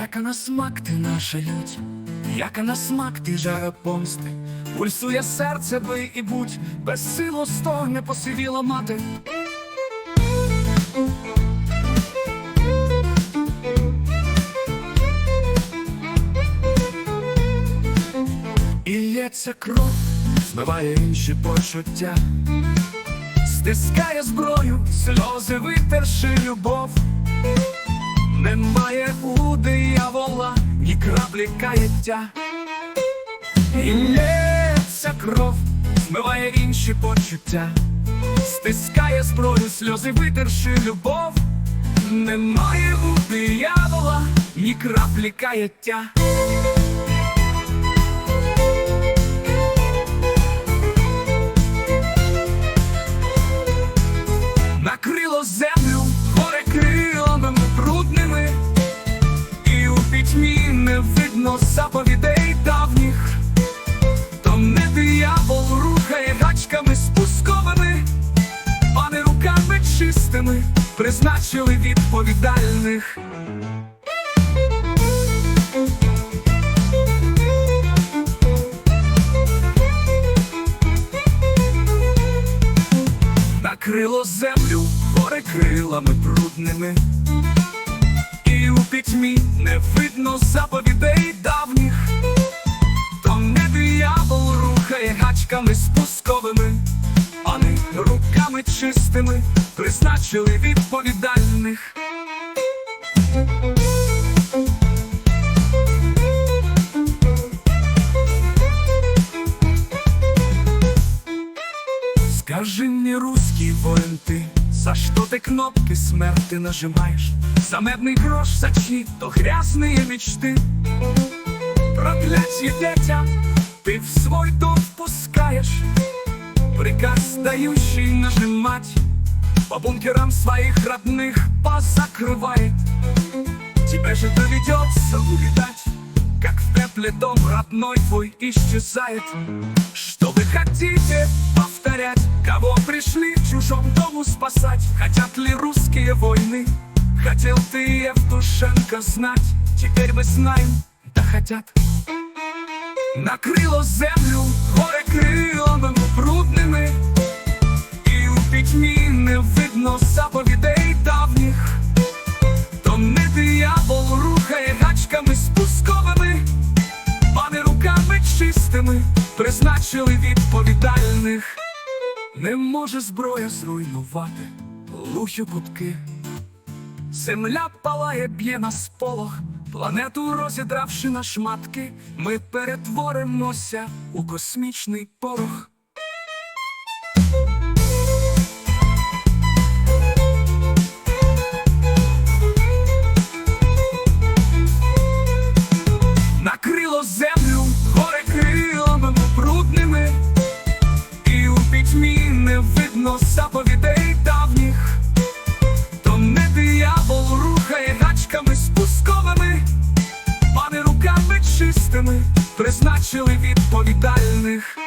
Яка на смак ти наша лють, яка на смак ти жара помсти, пульсує серце бий і будь, без силу стогне посивіла мати. І лється кров, змиває інші почуття, стискає зброю, сльози витерши любов. Немає у диявола ні краплі каяття, і лється кров, змиває інші почуття, стискає зброю, сльози витерши любов. Немає у диявола ні краплі каяття. Накрило землю видно заповідей давніх, то не диявол рухає гачками спусковими, а не руками чистими призначили відповідальних. Накрило землю горе крилами брудними, у пітьмі не видно заповідей давніх, то не диявол рухає гачками спусковими, а не руками чистими призначили відповідальних. Скажи мне, русский воин ты, за что ты кнопки смерти нажимаешь? За медный грош, за чьи-то грязные мечты. Проклятье детям ты в свой дом впускаешь. Приказ, дающий нажимать По бункерам своих родных позакрывает. Тебе же доведется увидать Как в пепле дом родной твой исчезает. Что вы хотите повторять? Кого пришли в чужом дому спасать? Хотят ли русские войны? Хотел ты, Евтушенко, знать Теперь мы знаем, да хотят Накрило землю горе крилами брудними І у пітьмі не видно заповідей давніх То не диявол рухає гачками спусковими, а не руками чистими призначили відповідальних. Не може зброя зруйнувати лухі кутки. Земля палає, б'є на сполох, планету розідравши на шматки, ми перетворимося у космічний порох. Не заповідей давніх, то не диявол рухає гачками спусковими, пани руками чистими призначили відповідальних.